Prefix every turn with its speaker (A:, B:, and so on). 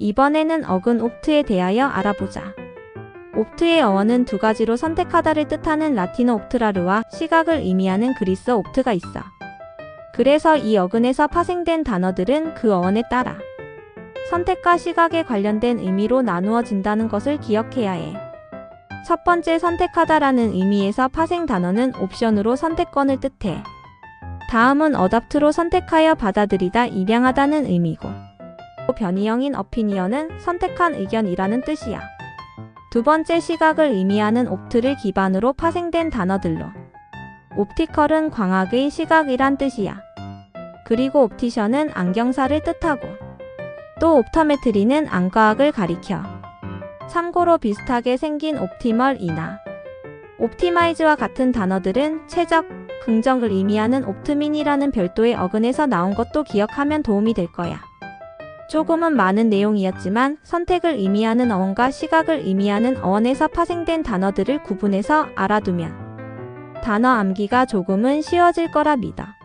A: 이번에는 어근 옵트에 대하여 알아보자. 옵트의 어원은 두 가지로 선택하다를 뜻하는 라틴어 옵트라르와 시각을 의미하는 그리스어 옵트가 있어. 그래서 이 어근에서 파생된 단어들은 그 어원에 따라 선택과 시각에 관련된 의미로 나누어진다는 것을 기억해야 해. 첫 번째 선택하다라는 의미에서 파생 단어는 옵션으로 선택권을 뜻해. 다음은 어답트로 선택하여 받아들이다 일양하다는 의미고. 변이형인 어피니언은 선택한 의견이라는 뜻이야. 두 번째 시각을 의미하는 옵트를 기반으로 파생된 단어들로. 옵티컬은 광학의 시각이란 뜻이야. 그리고 옵티션은 안경사를 뜻하고. 또 옵터메트리는 안과학을 가리켜. 참고로 비슷하게 생긴 옵티멀이나 옵티마이즈와 같은 단어들은 최적, 긍정을 의미하는 옵트민이라는 별도의 어근에서 나온 것도 기억하면 도움이 될 거야. 조금은 많은 내용이었지만 선택을 의미하는 어원과 시각을 의미하는 어원에서 파생된 단어들을 구분해서 알아두면 단어 암기가 조금은 쉬워질 믿어.